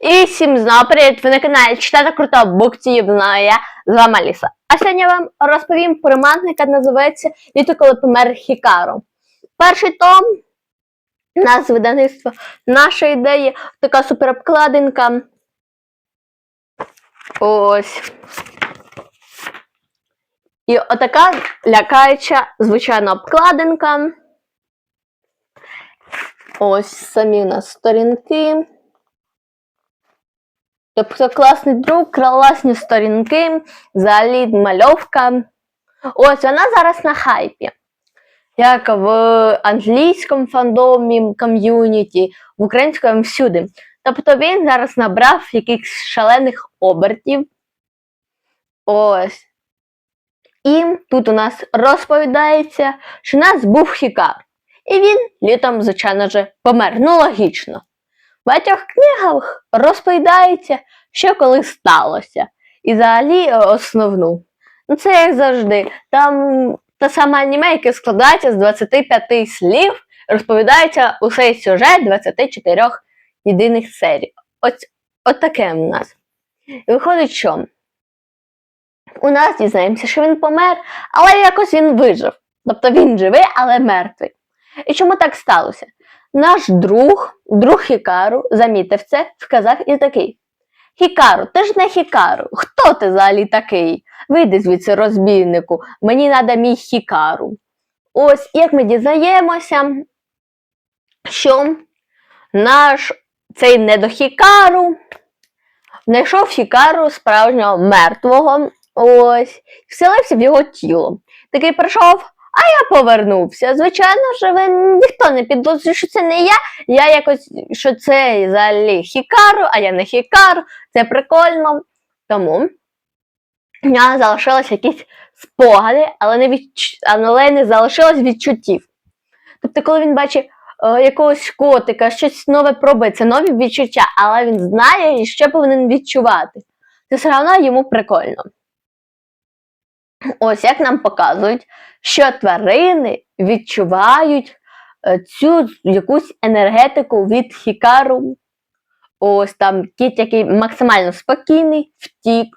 І всім знову привіт! Ви на каналі Читати Круто Буктів, знаю я, з вами Аліса. А сьогодні я вам розповім про роман, яка називається Літо, коли помер Хікаро. Перший том, нас видавництво, наша ідея, така суперобкладинка. Ось. І отака лякаюча, звичайна обкладинка. Ось самі у нас сторінки. Тобто класний друг, класні сторінки, взагалі мальовка. Ось вона зараз на хайпі. Як в англійському фандомі ком'юніті, в українському всюди. Тобто він зараз набрав якихось шалених обертів. Ось. І тут у нас розповідається, що у нас був хікар. І він літом, звичайно ж, помер. Ну, логічно. В багатьох книгах розповідається, що коли сталося. І взагалі е, основну. Ну, це як завжди. Там та сама аніме, яке складається з 25 слів, розповідається усей сюжет 24 єдиних серій. Ось от таке у нас. І виходить, що у нас дізнаємося, що він помер, але якось він вижив. Тобто він живий, але мертвий. І чому так сталося? Наш друг, друг Хікару, замітив це, сказав і такий: Хікару, ти ж не Хікару. Хто ти взагалі такий? Вийди звідси, розбійнику, мені треба мій Хікару. Ось як ми дізнаємося, що наш цей недохікару знайшов Хікару справжнього мертвого. Ось, вселився в його тіло. Такий прийшов, а я повернувся. Звичайно ж, ви ніхто не підозрює, що це не я. Я якось, що це взагалі Хікару, а я не Хікару. Це прикольно. Тому в нього залишились якісь спогади, але не, відч... але не залишилось відчуттів. Тобто, коли він бачить е, якогось котика, щось нове це нові відчуття, але він знає що повинен відчувати. Це все одно йому прикольно. Ось як нам показують, що тварини відчувають е, цю якусь енергетику від хікару. Ось там кіт, який максимально спокійний, втік.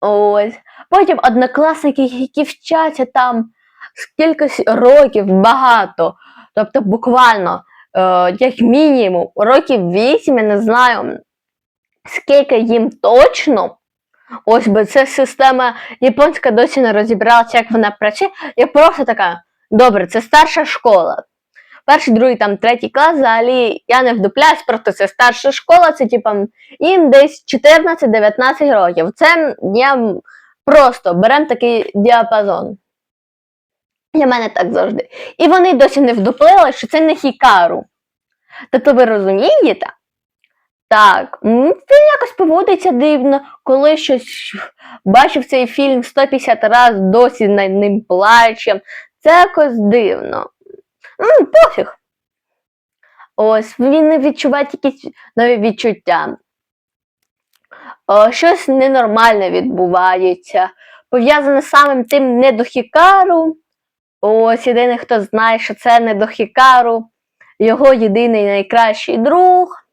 Ось. Потім однокласники, які вчаться там скільки років багато. Тобто, буквально, е, як мінімум, років 8, я не знаю, скільки їм точно. Ось бо ця система японська досі не розібралася, як вона працює. Я просто така, добре, це старша школа. Перший, другий, там, третій клас, взагалі я не вдупляюсь, просто це старша школа, це типа їм десь 14-19 років. Це я просто беремо такий діапазон. Для мене так завжди. І вони досі не вдуплили, що це не хікару. Тобто ви розумієте? Так, він якось поводиться дивно, коли щось бачив цей фільм 150 разів, досі над ним плаче. Це якось дивно. М, пофіг. Ось, він не відчуває якісь нові відчуття. О, щось ненормальне відбувається. Пов'язане самим тим не до Хікару. Ось єдиний, хто знає, що це не до Хікару, його єдиний найкращий друг.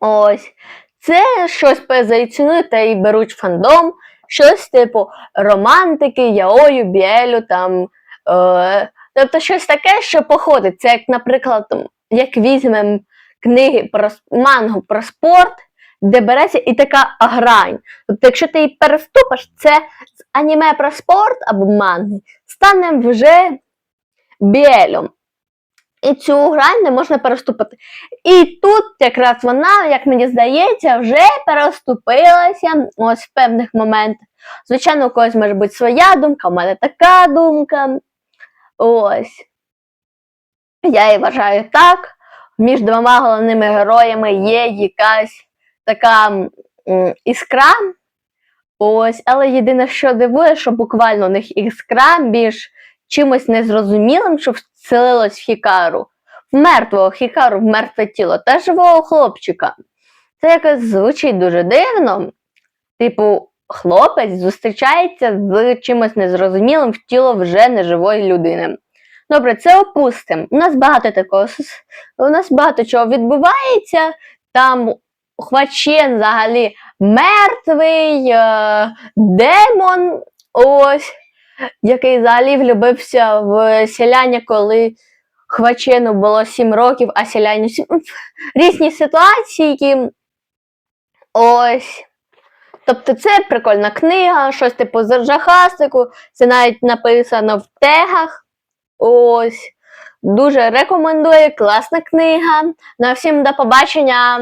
Ось. Це щось позиціонують та й беруть фандом, щось типу романтики, яою, біелю, там. Е, тобто щось таке, що походить. Це як, наприклад, як візьмемо книги про мангу про спорт, де береться і така грань. Тобто, якщо ти її переступиш, це з аніме про спорт або манги стане вже біелем. І цю грань не можна переступити. І тут якраз вона, як мені здається, вже переступилася ось в певних моментах. Звичайно, у когось може бути своя думка, у мене така думка. Ось. Я і вважаю так. Між двома головними героями є якась така іскра. Ось, але єдине, що дивує, що буквально у них іскра між чимось незрозумілим, що вселилось в Хікару, в мертвого Хікару, в мертве тіло та живого хлопчика. Це якось звучить дуже дивно. Типу, хлопець зустрічається з чимось незрозумілим в тіло вже неживої людини. Добре, це опустимо. У нас багато такого. У нас багато чого відбувається. Там Хвачен взагалі мертвий е, демон, ось, який взагалі влюбився в селяня, коли Хвачену було 7 років, а селяню різні ситуації. Ось. Тобто це прикольна книга, щось типу з жахастику, це навіть написано в тегах. Ось. Дуже рекомендую, класна книга. На всім до побачення.